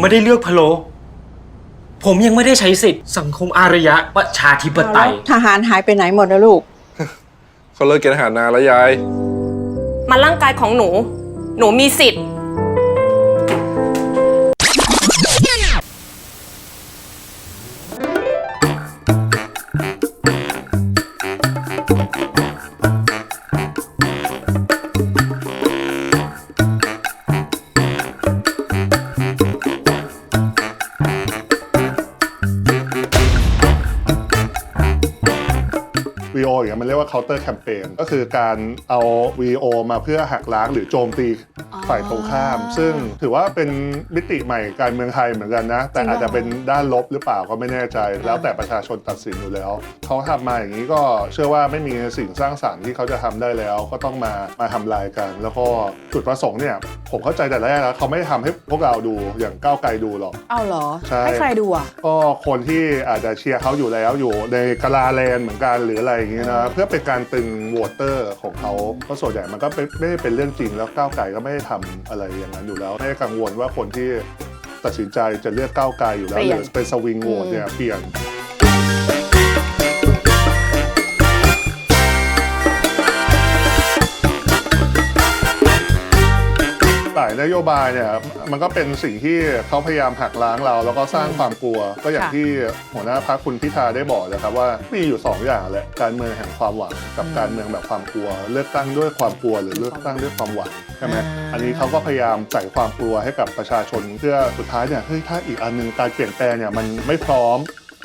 ไม่ได้เลือกพะโล ผมยังไม่ได้ใช้สิทธิ์สังคมอารยะประชาธิปไตย ทหารหายไปไหนหมดนะลูก เขาเลิกกินอาหารนานแล้วยาย มันร่างกายของหนู หนูมีสิทธิ์ ว่า counter campaign ก็คือการเอา VO มาเพื่อหักล้างหรือโจมตี ฝ่ายตรงข้าม ซึ่งถือว่าเป็นมิติใหม่การเมืองไทยเหมือนกันนะ แต่อาจจะเป็นด้านลบหรือเปล่าก็ไม่แน่ใจ แล้วแต่ประชาชนตัดสินอยู่แล้ว เขาทำมาอย่างนี้ก็เชื่อว่าไม่มีสิ่งสร้างสรรค์ที่เขาจะทำได้แล้ว ก็ต้องมามาทำลายกัน แล้วก็จุดประสงค์เนี่ยผมเข้าใจแต่แรกแล้วเขาไม่ได้ทำให้พวกเราดูอย่างก้าวไกลดูหรอกเอาเหรอใช่ให้ใครดูอะก็คนที่อาจจะเชียร์เขาอยู่แล้วอยู่ในกาลาแลนด์เหมือนกันหรืออะไรอย่างเงี้ยนะเพื่อเป็นการตึงโหวตเตอร์ของเขาเพราะส่วนใหญ่มันก็ไม่ไม่ได้เป็นเรื่องจริงแล้วก้าวไกลก็ไม่ได้ทำอะไรอย่างนั้นอยู่แล้ว ไม่ได้กังวลว่าคนที่ตัดสินใจจะเลือกก้าวไกลอยู่แล้วเปลี่หยนรือเป็นสวิงโหวตเนี่ยเปลี่ยน ลายนโยบายเนี่ยมันก็เป็นสิ่งที่เขาพยายามหักล้างเรา แล้วก็สร้างความกลัว ก็อย่างค่ะที่หัวหน้าพักคุณพิธาได้บอกนะครับว่ามีอยู่ 2 อย่างแหละการเมืองแห่งความหวังกับการเมืองแบบความกลัว เลือกตั้งด้วยความกลัวหรือเลือกตั้งด้วยความหวังใช่ไหมอันนี้เขาก็พยายามใส่ความกลัวให้กับประชาชนเพื่อสุดท้ายเนี่ยเฮ้ยถ้าอีกอันหนึงการเปลี่ยนแปลงเนี่ยมันไม่พร้อม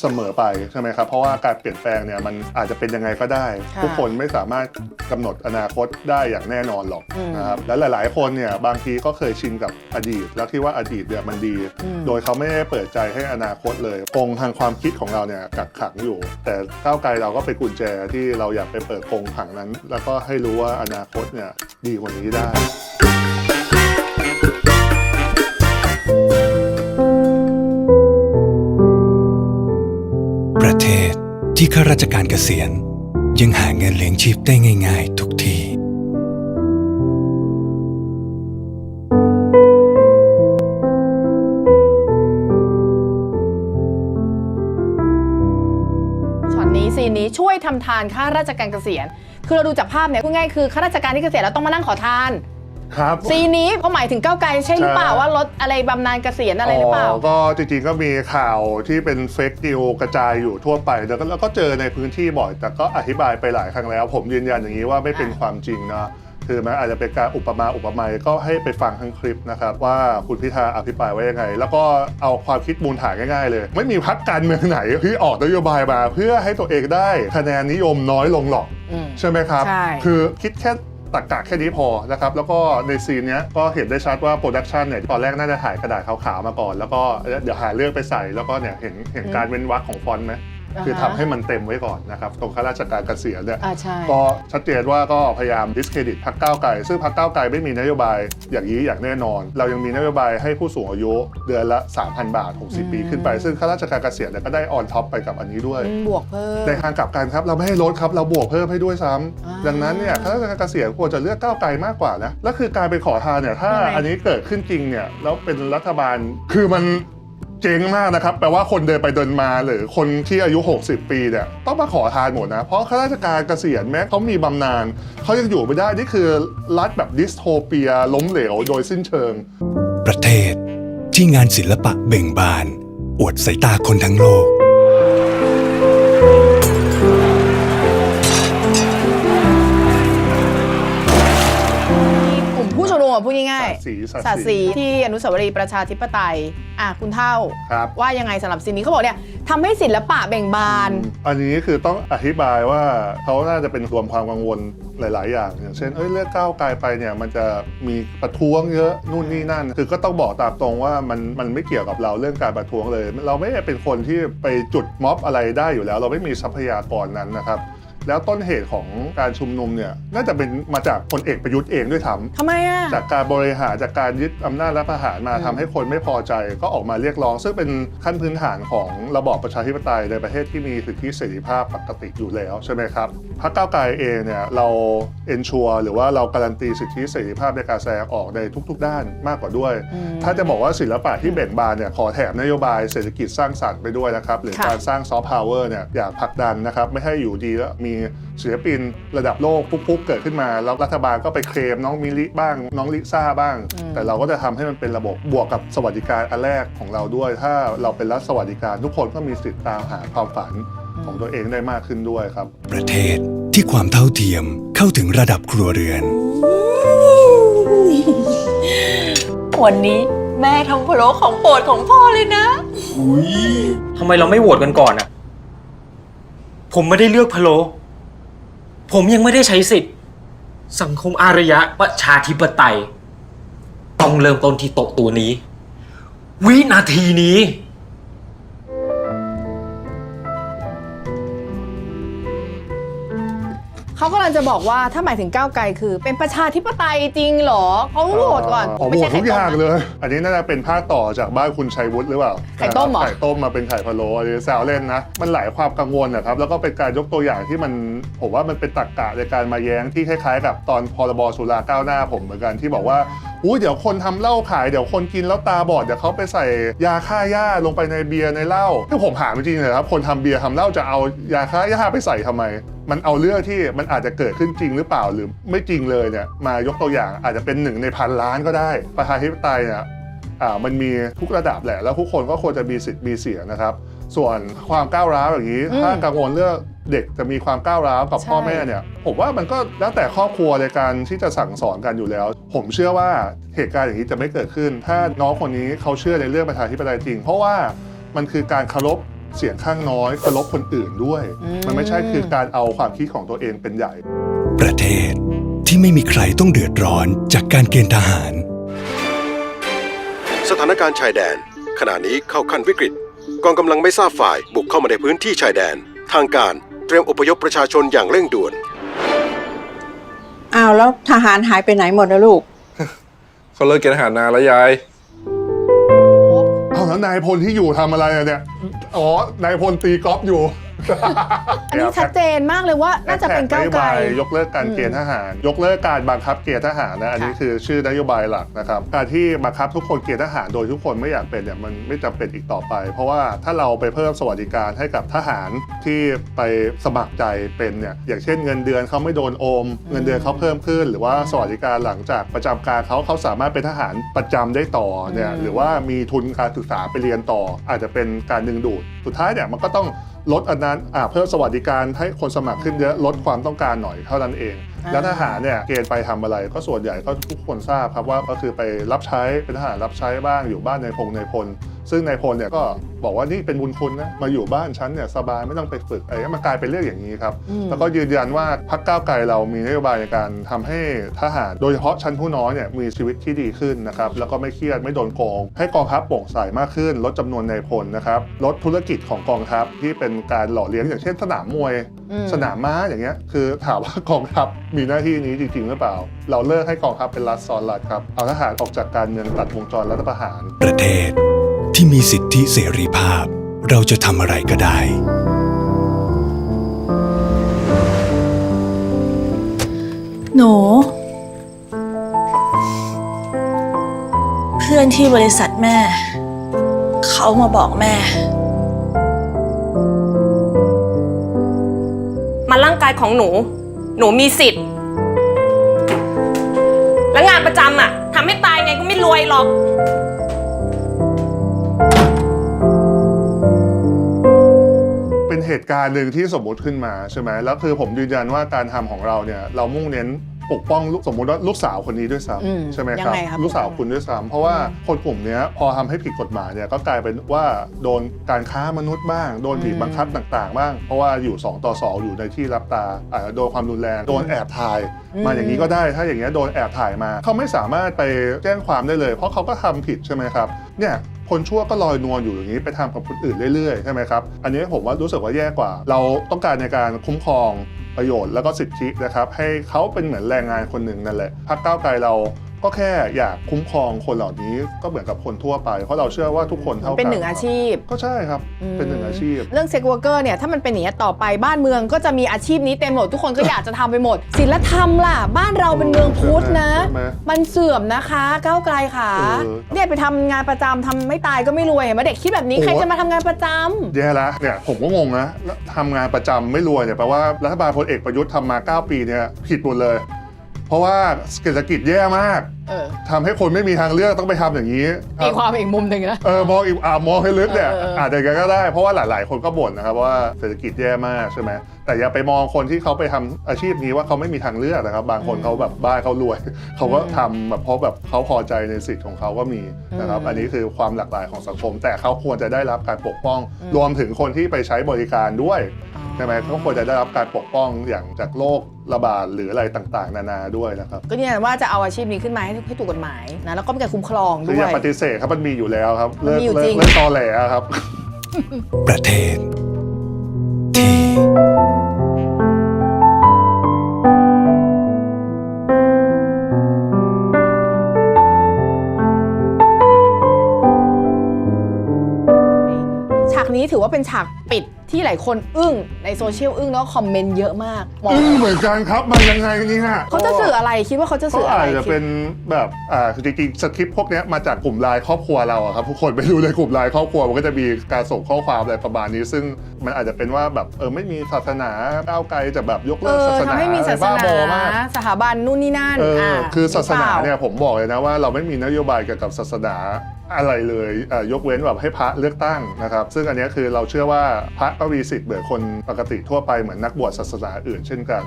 เสมอไปใช่ไหมครับ เพราะว่าการเปลี่ยนแปลงเนี่ยมันอาจจะเป็นยังไงก็ได้ค่ะทุกคนไม่สามารถกำหนดอนาคตได้อย่างแน่นอนหรอกอืมนะครับและหลาย ๆ คนเนี่ยบางทีก็เคยชินกับอดีต แล้วคิดว่าอดีตเนี่ยมันดีอืมโดยเขาไม่ได้เปิดใจให้อนาคตเลยกรงทางความคิดของเราเนี่ยกักขังอยู่ แต่ก้าวไกลเราก็เป็นกุญแจที่เราอยากไปเปิดกรงขังนั้น แล้วก็ให้รู้ว่าอนาคตเนี่ยดีกว่านี้ได้ ที่ข้าราชการเกษียณ ยังหาเงินเลี้ยงชีพได้ง่ายๆ ทุกที ช็อตนี้ซีนนี้ช่วยทำทานข้าราชการเกษียณ คือเราดูจากภาพเนี่ยพูดง่ายๆคือข้าราชการที่เกษียณแล้วต้องมานั่งขอทาน ครับซีนนี้เขาหมายถึงก้าวไกลใช่หรือเปล่าใช่ว่าลดอะไรบำนาญเกษียณอะไรหรือเปล่า ก็จริงๆก็มีข่าวที่เป็นเฟกนิวกระจายอยู่ทั่วไปแล้วก็แล้วก็เจอในพื้นที่บ่อย แต่ก็อธิบายไปหลายครั้งแล้ว ผมยืนยันอย่างนี้ว่าไม่เป็นอะความจริงนะคือมันอาจจะเป็นการอุปมาอุปไมยก็ให้ไปฟังทั้งคลิปนะครับว่าคุณพิธาอภิปรายไว้ยังไง แล้วก็เอาความคิดมูลฐานง่ายๆเลย ไม่มีพรรคการเมืองไหนที่ออกนโยบายมา เพื่อให้ตัวเองได้คะแนนนิยมน้อยลงหรอกอืมใช่ไหมครับใช่คือคิดแค่ ตักกะแค่นี้พอนะครับ แล้วก็ในซีนนี้ก็เห็นได้ชัดว่าโปรดักชันเนี่ยตอนแรกน่าจะถ่ายกระดาษขาวๆมาก่อน แล้วก็เดี๋ยวหาเรื่องไปใส่แล้วก็เนี่ยเห็นเห็นการเว้นวรรคของฟอนต์ไหม คือทำให้มันเต็มไว้ก่อนนะครับ ตรงข้าราชการเกษียณเนี่ยอ่าใช่ก็ชัดเจนว่าก็พยายามดิสเครดิตพรรคก้าวไกล ซึ่งพรรคก้าวไกลไม่มีนโยบายอย่างนี้อย่างแน่นอน เรายังมีนโยบายให้ผู้สูงอายุเดือนละ 3,000 บาท 60 ปีขึ้นไป ซึ่งข้าราชการเกษียณเนี่ยก็ได้ออนท็อปไปกับอันนี้ด้วยอืมบวกเพิ่มในทางกลับกันครับเราไม่ให้ลดครับเราบวกเพิ่มให้ด้วยซ้ำอ่าดังนั้นเนี่ยข้าราชการเกษียณควรจะเลือกก้าวไกลมากกว่านะแล้วคือการไปขอทานเนี่ยถ้ายังไงอันนี้เกิดขึ้นจริงเนี่ยแล้วเป็นรัฐบาลคือมัน เจ๊งมากนะครับแปลว่าคนเดินไปเดินมาหรือคนที่อายุ 60 ปีเนี่ยต้องมาขอทานหมดนะ เพราะข้าราชการเกษียณแม้เขามีบำนาญเขายังอยู่ไม่ได้ นี่คือรัฐแบบดิสโทเปียล้มเหลวโดยสิ้นเชิง ประเทศที่งานศิลปะเบ่งบาน อวดสายตาคนทั้งโลก อะพูดง่ายสาดสีสาดสีสาดสีที่อนุสาวรีย์ประชาธิปไตยอะคุณเท่าครับว่ายังไงสำหรับซีนนี้เขาบอกเนี่ยทำให้ศิลปะเบ่งบาน อันนี้คือต้องอธิบายว่าเขาน่าจะเป็นรวมความกังวลหลาย ๆ อย่าง อย่างเช่นเอ้ยเลือกก้าวไกลไปเนี่ยมันจะมีประท้วงเยอะนู่นนี่นั่น คือก็ต้องบอกตามตรงว่ามันมันไม่เกี่ยวกับเราเรื่องการประท้วงเลย เราไม่ได้เป็นคนที่ไปจุดม็อบอะไรได้อยู่แล้ว เราไม่มีทรัพยากรนั้นนะครับ แล้วต้นเหตุของการชุมนุมเนี่ยน่าจะเป็นมาจากพลเอกประยุทธ์เองด้วยซ้ำ ทำไมอะ จากการบริหารจากการยึดอำนาจรัฐประหารมาอืมทำให้คนไม่พอใจก็ออกมาเรียกร้อง ซึ่งเป็นขั้นพื้นฐานของระบอบประชาธิปไตยในประเทศที่มีสิทธิเสรีภาพปกติอยู่แล้วใช่ไหมครับพรรคก้าวไกลเองเนี่ยเราเอนชัวหรือว่าเราการันตีสิทธิเสรีภาพในการแสดงออกในทุก ๆ ด้านมากกว่าด้วย อืม ถ้าจะบอกว่าศิลปะที่เบ่งบานเนี่ยขอแถมนโยบายเศรษฐกิจสร้างสรรค์ไปด้วยนะครับหรือค่ะ การสร้างซอฟต์พาวเวอร์เนี่ยอยากผลักดันนะครับไม่ให้อยู่ดีแล้วมีศิลปินระดับโลกปุ๊บๆเกิดขึ้นมา แล้วรัฐบาลก็ไปเคลมน้องมิลิบ้าง น้องลิซ่าบ้าง แต่เราก็จะทำให้มันเป็นระบบบวกกับสวัสดิการอันแรกของเราด้วย ถ้าเราเป็นรัฐสวัสดิการทุกคนก็มีสิทธิ์ตามหาความฝันของตัวเองได้มากขึ้นด้วยครับ ประเทศที่ความเท่าเทียมเข้าถึงระดับครัวเรือน วันนี้แม่ทำพะโล้ของโปรดของพ่อเลยนะทำไมเราไม่โหวตกันก่อนอะผมไม่ได้เลือกพะโล ผมยังไม่ได้ใช้สิทธิ์ สังคมอารยะประชาธิปไตย ต้องเริ่มต้นที่โต๊ะตัวนี้ วินาทีนี้ เขากำลังจะบอกว่าถ้าหมายถึงก้าวไกลคือ เป็นประชาธิปไตยจริงเหรอเขาต้องโหวตก่อนอ๋อโหวตทุกอย่างเลย อันนี้น่าจะเป็นภาคต่อจากบ้านคุณชัยวุฒิหรือเปล่าไข่ต้มเหรอไข่ต้มมาเป็นไข่พะโล้อันนี้แซวเล่นนะ มันหลายความกังวลนะครับ แล้วก็เป็นการยกตัวอย่างที่มันผมว่ามันเป็นตรรกกะในการมาแย้งที่คล้ายๆ กับตอนพรบสุราก้าวหน้าผมเหมือนกันที่บอกว่า อู้เดี๋ยวคนทำเหล้าขายเดี๋ยวคนกินแล้วตาบอดเดี๋ยวเขาไปใส่ยาฆ่าหญ้าลงไปในเบียร์ในเหล้าที่ผมถามจริงๆเลยครับคนทำเบียร์ทำเหล้าจะเอายาฆ่าหญ้าไปใส่ทำไม มันเอาเรื่องที่มันอาจจะเกิดขึ้นจริงหรือเปล่าหรือไม่จริงเลยเนี่ยมายกตัวอย่างอาจจะเป็นหนึ่งในพันล้านก็ได้ ประชาธิปไตยเนี่ยอ่ามันมีทุกระดับแหละแล้วทุกคนก็ควรจะมีสิทธิ์มีเสียงนะครับ ส่วนความก้าวร้าวอย่างนี้อืมถ้ากังวลเรื่องเด็กจะมีความก้าวร้าวกับใช่พ่อแม่เนี่ยผมว่ามันก็แล้วแต่ครอบครัวในการที่จะสั่งสอนกันอยู่แล้ว ผมเชื่อว่าเหตุการณ์อย่างนี้จะไม่เกิดขึ้น ถ้าน้องคนนี้เขาเชื่อในเรื่องประชาธิปไตยจริง เพราะว่ามันคือการเคารพเสียงข้างน้อยเคารพคนอื่นด้วย มันไม่ใช่คือการเอาความคิดของตัวเองเป็นใหญ่ ประเทศที่ไม่มีใครต้องเดือดร้อนจากการเกณฑ์ทหาร สถานการณ์ชายแดน ขณะนี้เข้าขั้นวิกฤต กองกำลังไม่ทราบฝ่ายบุกเข้ามาในพื้นที่ชายแดน ทางการเตรียมอพยพประชาชนอย่างเร่งด่วน อ้าวแล้วทหารหายไปไหนหมดนะลูก เขาเลิกเกณฑ์ทหารนานแล้วยาย เอาแล้วนายพลที่อยู่ทำอะไรอะเนี่ย อ๋อนายพลตีกอล์ฟอยู่ อันนี้ชัดเจนมากเลยว่าน่าจะเป็นก้าวไกลนโยบยยกเลิกการเกณฑ์ทหาร ยกเลิกการบังคับเกณฑ์ทหารนะอันนี้ค่ะคือชื่อนโยบายหลักนะครับการที่บังคับทุกคนเกณฑ์ทหารโดยทุกคนไม่อยากเป็นเนี่ยมันไม่จำเป็นอีกต่อไป เพราะว่าถ้าเราไปเพิ่มสวัสดิการให้กับทหารที่ไปสมัครใจเป็นเนี่ยอย่างเช่นเงินเดือนเขาไม่โดนโอม เงินเดือนเขาเพิ่มขึ้น หรือว่าสวัสดิการหลังจากประจำการเขาเขาสามารถเป็นทหารประจำได้ต่อเนี่ยหรือว่ามีทุนการศึกษาไปเรียนต่อ อาจจะเป็นการดึงดูดสุดท้ายเนี่ยมันก็ต้อง ลดอันนั้นอ่าเพิ่มสวัสดิการให้คนสมัครขึ้นเยอะลดความต้องการหน่อยเท่านั้นเองอ่าแล้วทหารเนี่ยเกณฑ์ไปทำอะไร ก็ส่วนใหญ่ก็ทุกคนทราบครับว่าก็คือไปรับใช้เป็นทหารรับใช้บ้างอยู่บ้านในพงในพล ซึ่งในพลเนี่ยก็บอกว่านี่เป็นบุญคุณนะมาอยู่บ้านฉันเนี่ยสบายไม่ต้องไปฝึกอะไรเงี้ยมันกลายเป็นเรื่องอย่างนี้ครับอืมแล้วก็ยืนยันว่าพรรคก้าวไกลเรามีนโยบายในการทำให้ทหาร โดยเฉพาะชั้นผู้น้อยเนี่ยมีชีวิตที่ดีขึ้นนะครับแล้วก็ไม่เครียดไม่โดนโกง ให้กองทัพโปร่งใสมากขึ้น ลดจำนวนในายพลนะครับลดธุรกิจของกองทัพที่เป็นการหล่อเลี้ยงอย่างเช่นสนามมวยอืมสนามม้าอย่างเงี้ยคือถามว่ากองทัพมีหน้าที่นี้จริงๆหรือเปล่า เราเลิกให้กองทัพเป็นรัฐซ้อนรัฐครับเอาทหารออกจากการเมืองตัดวงจรรัฐประหารประเทศ ที่มีสิทธิเสรีภาพ เราจะทำอะไรก็ได้ หนู เพื่อนที่บริษัทแม่ เขามาบอกแม่ มันร่างกายของหนู หนูมีสิทธิ์ การณ์หนึ่งที่สมมุติขึ้นมาใช่ไหมแล้วคือผมยืนยันว่าการทำของเราเนี่ยเรามุ่งเน้นปกป้องลูกสมมุติว่าลูกสาวคนนี้ด้วยอืมซ้ำใช่ไหมยัครับงไงครับลูกสาวคุณด้วยซ้ำเพราะว่าคนกลุ่มเนี้ยพอทำให้ผิดกฎหมายเนี่ยก็กลายเป็นว่าโดนการค้ามนุษย์บ้าง โดนบีบบังคับต่างๆ บ้าง เพราะว่าอยู่ 2 ต่อ 2 อยู่ในที่รับตาอาจจะโดนความรุนแรงโดนแอบถ่าย มาอย่างนี้ก็ได้ถ้าอย่างเงี้ยโดนแอบถ่ายมา เขาไม่สามารถไปแจ้งความได้เลย เพราะเขาก็ทำผิดใช่ไหมครับเนี่ย คนชั่วก็ลอยนวลอยู่อย่างนี้ไปทำกับคนอื่นเรื่อยๆใช่ไหมครับอันนี้ผมว่ารู้สึกว่าแย่กว่า เราต้องการในการคุ้มครองประโยชน์แล้วก็สิทธินะครับให้เขาเป็นเหมือนแรงงานคนหนึ่งนั่นแหละพรรคก้าวไกลเรา ก็แค่อยากคุ้มครองคนเหล่านี้ก็เหมือนกับคนทั่วไป เพราะเราเชื่อว่าทุกคนเท่ากันเป็นหนึ่งอาชีพ ก็ใช่ครับ เป็นหนึ่งอาชีพ เรื่องเซ็กวอร์เกอร์เนี่ยถ้ามันเป็นอย่างนี้ยต่อไปบ้านเมืองก็จะมีอาชีพนี้เต็มหมดทุกคนก็อยากจะทำไปหมดศิลธรรมล่ะ บ้านเราเป็นเมืองพุทธนะใช่ไหมมันเสื่อมนะคะก้าวไกลค่ะเออเนี่ยไปทำงานประจำทำไม่ตายก็ไม่รวยเห็นไหมเด็กคิดแบบนี้โอ้ใครจะมาทำงานประจำแย่แล้วเนี่ยผมก็งงนะแล้วทำงานประจำไม่รวยเนี่ยแปลว่ารัฐบาลพลเอกประยุทธ์ทำมา 9 ปีเนี่ยผิดหมดเลย เพราะว่าเศรษฐกิจแย่มากเออ ทำให้คนไม่มีทางเลือกต้องไปทำอย่างนี้ตีความอีกมุมหนึ่งนะ เออมองอีกอ่ามองให้ลึกเนี่ยเออเอออาจจะอย่างนั้นก็ได้ เพราะว่าหลาย ๆ คนก็บ่นนะครับว่าเศรษฐกิจแย่มากใช่ไหมแต่อย่าไปมองคนที่เขาไปทำอาชีพนี้ว่าเขาไม่มีทางเลือกนะครับ บางคนเขาแบบบ้านเขารวย เขาก็ทำแบบเพราะแบบเขาพอใจในสิทธิ์ของเขาก็มีนะครับ อันนี้คือความหลากหลายของสังคม แต่เขาควรจะได้รับการปกป้อง รวมถึงคนที่ไปใช้บริการด้วยใช่ไหมเขาควรจะได้รับการปกป้องอย่างจากโรคระบาดหรืออะไรต่าง ๆ นานาด้วยนะครับ ก็เนี่ยว่าจะเอาอาชีพนี้ขึ้นมาให้ให้ถูกกฎหมายนะแล้วก็มีการคุ้มครองคือด้อวย่ายปฏิเสธครับมันมีอยู่แล้วครับมันเลิกมีอยู่เลิจริกง เลิกตอแหลครับ ประเทศที่ ฉากนี้ถือว่าเป็นฉากปิด ที่หลายคนอึ้งในโซเชียลอึ้งแล้วก็คอมเมนต์เยอะมากมองอึ้งเหมือนกันครับมายังไงนี่ฮะเขาจะสื่ออะไรคิดว่าเขาจะก็สื่ออะไรอาจจะเป็นแบบอ่าคือจริงๆสคริปต์พวกเนี้ยมาจากกลุ่มไลน์ครอบครัวเราอะครับทุกคนไปดูในกลุ่มไลน์ครอบครัวมันก็จะมีการส่งข้อความอะไรประมาณนี้ ซึ่งมันอาจจะเป็นว่าแบบเออไม่มีศาสนาก้าวไกลจะแบบยกเอเลิกอศาสนาทำให้มีศาสอะไรบ้านาบอมากสถาบันนู่นนี่นั่นเออออ่าคือศาสนาหรือปล่เนี่ยผมบอกเลยนะว่าเราไม่มีนโยบายเกี่ยวกับศาสนา อะไรเลยเอ่อยกเว้นแบบให้พระเลือกตั้งนะครับ ซึ่งอันเนี้ยคือเราเชื่อว่าพระก็มีสิทธิ์เหมือนคนปกติทั่วไปเหมือนนักบวชศาสนาอื่นเช่นกัน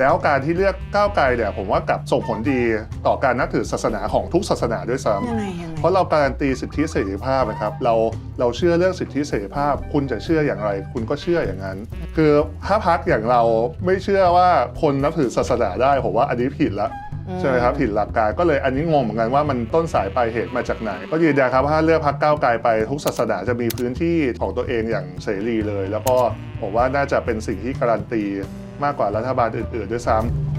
แล้วการที่เลือกก้าวไกลเนี่ยผมว่ากลับส่งผลดีต่อการนับถือศาสนาของทุกศาสนาด้วยซ้ำยังไงยังไงเพราะเราการันตีสิทธิเสรีภาพนะครับเราเราเชื่อเรื่องสิทธิเสรีภาพ คุณจะเชื่ออย่างไร คุณก็เชื่ออย่างนั้น คือถ้าพักอย่างเราไม่เชื่อว่าคนนับถือศาสนาได้ผมว่าอันนี้ผิดละ ใช่ไหมครับผิดหลักการก็เลยอันนี้งงเหมือนกันว่ามันต้นสายปลายเหตุมาจากไหน ก็ยืนยันครับว่าถ้าเลือกพักก้าวไกลไปทุกศาสนาจะมีพื้นที่ของตัวเองอย่างเสรีเลย แล้วก็ผมว่าน่าจะเป็นสิ่งที่การันตีมากกว่ารัฐบาลอื่นๆด้วยซ้ำ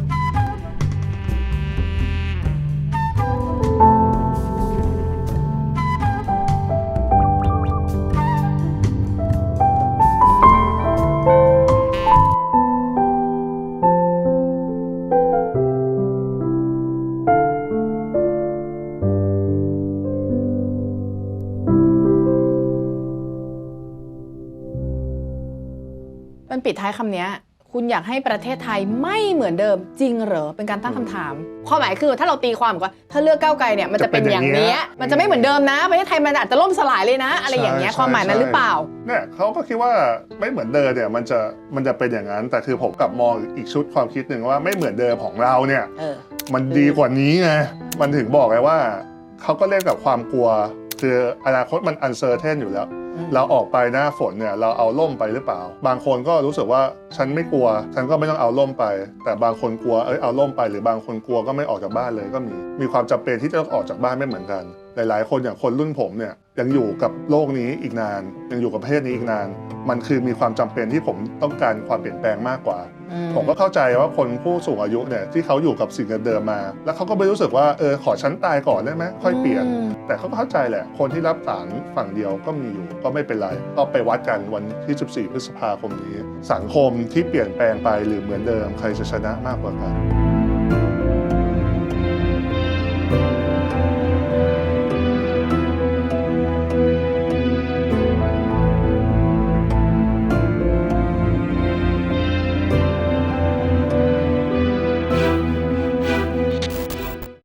ดท้ายคำเนี้ยคุณอยากให้ประเทศไทยไม่เหมือนเดิมจริงเหรอเป็นการตั้งคำถามความหมายคือถ้าเราตีความว่าถ้าเลือกก้าวไกลเนี่ยมันจะเป็นอย่างเนี้ยมันจะไม่เหมือนเดิมนะประเทศไทยมันอาจจะล่มสลายเลยนะ อะไรอย่างเงี้ยใช่ความหมายนั้นใช่หรือเปล่าเนี่ยเขาก็คิดว่าไม่เหมือนเดิมเนี่ยมันจะมันจะเป็นอย่างนั้น แต่คือผมกลับมองอีกชุดความคิดหนึ่งว่าไม่เหมือนเดิมของเราเนี่ยเออมันดีกว่านี้ไงมันถึงบอกไงว่าเขาก็เล่นกับความกลัว คืออนาคตมันอันเซอร์เทนอยู่แล้วอืม เราออกไปหน้าฝนเนี่ยเราเอาล่มไปหรือเปล่า บางคนก็รู้สึกว่าฉันไม่กลัว ฉันก็ไม่ต้องเอาล่มไป แต่บางคนกลัวเอ้ยเอาล่มไปหรือ บางคนกลัวก็ไม่ออกจากบ้านเลยก็มี มีความจำเป็นที่จะต้องออกจากบ้านไม่เหมือนกัน หลาย ๆ คนอย่างคนรุ่นผมเนี่ยยังอยู่กับโลกนี้อีกนาน ยังอยู่กับประเทศนี้อีกนาน มันคือมีความจำเป็นที่ผมต้องการความเปลี่ยนแปลงมากกว่าอืผมก็เข้าใจว่าคนผู้สูงอายุเนี่ยที่เขาอยู่กับสิ่งเดิมๆมา แล้วเขาก็ไม่รู้สึกว่าเออขอฉันตายก่อนได้ไหมค่อยเปลี่ยนอืมแต่เขาก็เข้าใจแหละ คนที่รับสารฝั่งเดียวก็มีอยู่ก็ไม่เป็นไรก็ไปวัดกันวันที่ 14 พฤษภาคมนี้ สังคมที่เปลี่ยนแปลงไปหรือเหมือนเดิมใครจะชนะมากกว่ากัน